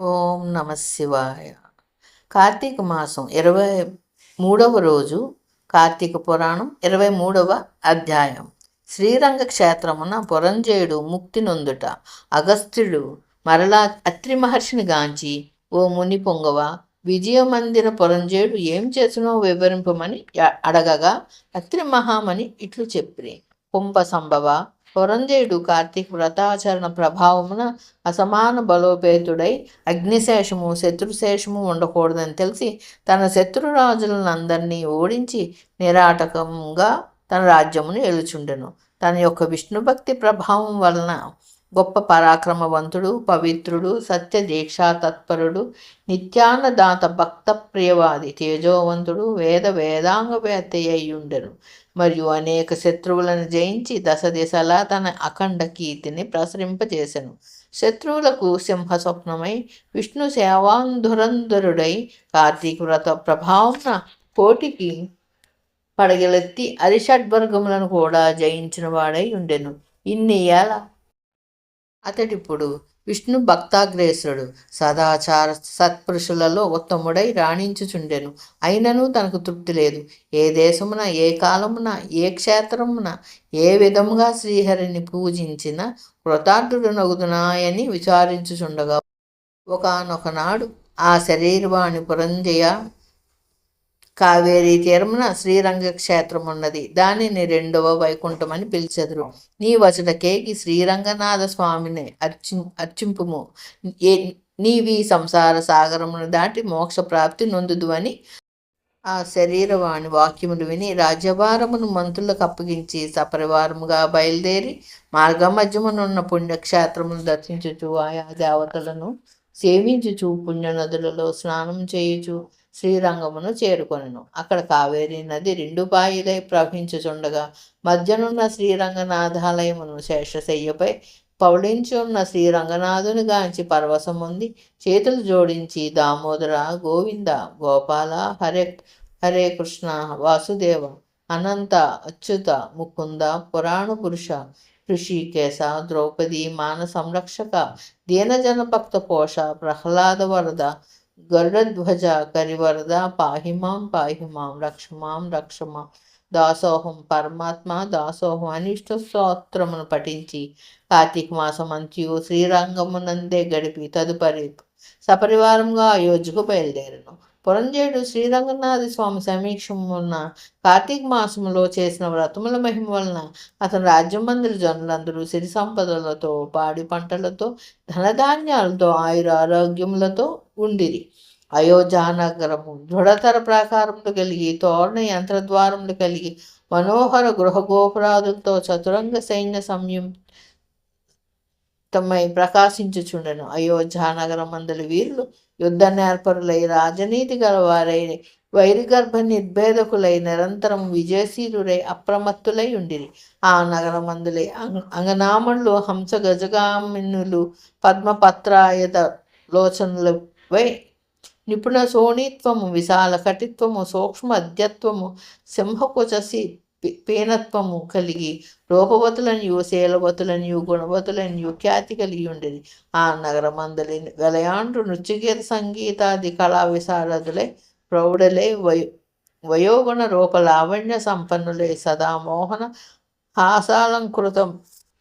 ఓం నమ శివాయ. కార్తీక మాసం ఇరవై మూడవ రోజు కార్తీక పురాణం ఇరవై మూడవ అధ్యాయం. శ్రీరంగ క్షేత్రమున పురంజయుడు ముక్తి నొందుట అగస్త్యుడు మరలా అత్రి మహర్షిని గాంచి ఓ ముని పొంగవ విజయమందిర పురంజయుడు ఏం చేసినో వివరింపమని అడగగా అత్రి మహామని ఇట్లు చెప్పి కుంభ సంభవ పురంజయుడు కార్తీక వ్రతాచరణ ప్రభావమున అసమాన బలోపేతుడై అగ్నిశేషము శత్రుశేషము ఉండకూడదని తెలిసి తన శత్రురాజులందరినీ ఓడించి నిరాటకంగా తన రాజ్యమును ఎలుచుండెను తన యొక్క విష్ణుభక్తి ప్రభావం వలన గొప్ప పరాక్రమవంతుడు పవిత్రుడు సత్య దీక్షా తత్పరుడు నిత్యాన్నదాత భక్త ప్రియవాది తేజోవంతుడు వేద వేదాంగవేత్త అయ్యుండెను. మరియు అనేక శత్రువులను జయించి దశ దిశలా తన అఖండ కీర్తిని ప్రసరింపజేసెను. శత్రువులకు సింహ స్వప్నమై విష్ణు సేవాంధురంధరుడై కార్తీక వ్రత ప్రభావంన కోటికి పడగలెత్తి అరిషడ్వర్గములను కూడా జయించిన వాడై ఉండెను. ఇన్ని ఏళ్ళ అతడిప్పుడు విష్ణు భక్తాగ్రేసుడు సదాచార సత్పురుషులలో ఉత్తముడై రాణించుచుండెను. అయినను తనకు తృప్తి లేదు. ఏ దేశమున ఏ కాలమున ఏ క్షేత్రమున ఏ విధముగా శ్రీహరిని పూజించిన కృతార్థుడు నగుదునాయని విచారించుచుండగా ఒకనొకనాడు ఆ శరీరవాణి పురంజయ కావేరీ తీరమున శ్రీరంగ క్షేత్రం ఉన్నది. దానిని రెండవ వైకుంఠమని పిలిచెదరు. నీ వచటకేకి శ్రీరంగనాథ స్వామిని అర్చి అర్చింపుము. నీవి సంసార సాగరమును దాటి మోక్ష ప్రాప్తి నొందుదు అని ఆ శరీరవాణి వాక్యములు విని రాజ్యభారమును మంత్రులకు అప్పగించి సపరివారముగా బయలుదేరి మార్గమధ్యమునున్న పుణ్యక్షేత్రమును దర్శించుచు ఆయా దేవతలను సేవించుచు పుణ్యనదులలో స్నానం చేయుచు శ్రీరంగమును చేరుకొనెను. అక్కడ కావేరీ నది రెండు పాయిలై ప్రవహించుచుండగా మధ్యనున్న శ్రీరంగనాథాలయమును శేషశయ్యపై పౌళించున్న శ్రీరంగనాథుని గాంచి పరవశం ఉంది చేతులు జోడించి దామోదర గోవింద గోపాల హరే హరే కృష్ణ వాసుదేవ అనంత అచ్యుత ముకుంద పురాణ పురుష ఋషికేశ ద్రౌపది మాన సంరక్షక దీనజన భక్త పోష ప్రహ్లాద వరద గరుడధ్వజ కరివరద పాహిమాం పాహిమాం రక్షమాం రక్షమాం. దాసోహం పరమాత్మ దాసోహం అనిష్ట స్తోత్రమును పఠించి కార్తీక మాసం అంత్యు శ్రీరంగమునందే గడిపి తదుపరి సపరివారంగా అయోధ్యకు బయలుదేరను. పురంజయుడు శ్రీరంగనాథ స్వామి సమీక్షమున్న కార్తీక మాసములో చేసిన వ్రతముల మహిమ వలన అతని రాజ్యమందుల జనులందరూ సిరి సంపదలతో పాడి పంటలతో ధనధాన్యాలతో ఆయుర ఆరోగ్యములతో ఉండిరి. అయోధ్యానగరము దృఢతర ప్రాకారములు కలిగి తోరణ యంత్రద్వారములు కలిగి మనోహర గృహ గోపురాదులతో చతురంగ సైన్య సంయం తమై ప్రకాశించుచుండెను. అయోధ్యానగరం అందలి వీరులు యుద్ధ నేర్పరులై రాజనీతి గలవారై వైరిగర్భ నిర్భేదకులై నిరంతరం విజయశీలురై అప్రమత్తులై ఉండిరి. ఆ నగరమందులై అంగ అంగనామణులు హంస గజగామినులు పద్మపత్రాయత వై నిపుణ శోణిత్వము విశాల కటిత్వము సూక్ష్మ అధ్యత్వము సింహకుచసి పీనత్వము కలిగి రూపవతులనియు శీలవతులనియు గుణవతులనియు ఖ్యాతి కలిగి ఉండేది. ఆ నగరమందలి వెలయాండ్రు నృత్యగీత సంగీతాది కళా విశారదులై ప్రౌఢలే వయో వయోగుణ రూప లావణ్య సంపన్నులై సదా మోహన హాసాలంకృతం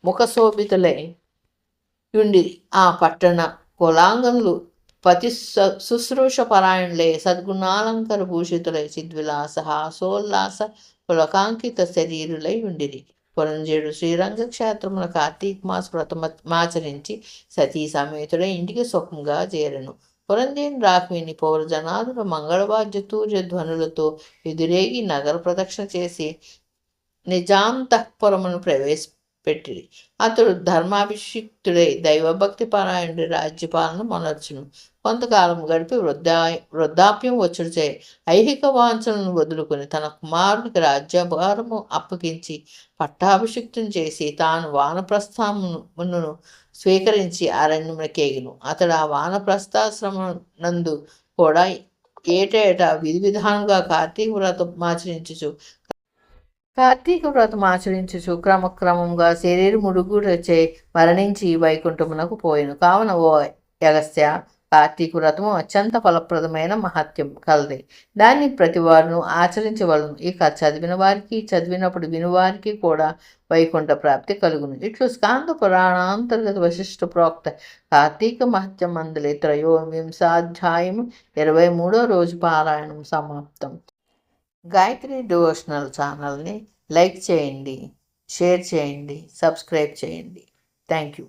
ముఖశోభితులై ఉండి ఆ పట్టణ కులాంగంలు పతి స- శుశ్రూష పరాయణులై సద్గుణాలంకర భూషితులై చిద్విలాస హాసోల్లాస పులకాంకిత శరీరులై ఉండిరి. పురంజయుడు శ్రీరంగ క్షేత్రముల కార్తీక మాస వ్రతమాచరించి సతీ సమేతుడై ఇంటికి సుఖంగా చేరను. పురంజయుని పౌర పౌరజనాదులు మంగళవాద్య తూర్య ధ్వనులతో ఎదురేగి నగర ప్రదక్షిణ చేసి నిజాంతఃపురమును పెట్టిరి అతడు ధర్మాభిషిక్తుడై దైవభక్తి పారాయణుడి రాజ్యపాలన మొనర్చును. కొంతకాలం గడిపి వృద్ధా వృద్ధాప్యం వచ్చుడిచే ఐహిక వాంఛలను వదులుకొని తన కుమారునికి రాజ్యభారము అప్పగించి పట్టాభిషిక్తం చేసి తాను వానప్రస్థామును స్వీకరించి అరణ్యమునకేగిను అతడు ఆ వానప్రస్థాశ్రమ నందు కూడా ఏటేటా విధి విధానంగా కార్తీక వ్రతం ఆచరించుచు కార్తీక వ్రతం ఆచరించుచు క్రమక్రమంగా శరీర మరణించి వైకుంఠమునకు పోయిను. కావున ఓ యగస్య కార్తీక వ్రతము అత్యంత ఫలప్రదమైన మహత్యం కలది. దాన్ని ప్రతి వారును ఆచరించవలను. ఇక చదివిన వారికి చదివినప్పుడు వినువారికి కూడా వైకుంఠ ప్రాప్తి కలుగును. ఇట్లు స్కాంద పురాణాంతర్గత వశిష్ఠ ప్రోక్త కార్తీక మహత్యం మందలి త్రయోవింశాధ్యాయం ఇరవై మూడో రోజు పారాయణం సమాప్తం. గాయత్రి డివోషనల్ ఛానల్ని లైక్ చేయండి షేర్ చేయండి సబ్స్క్రైబ్ చేయండి. Thank you.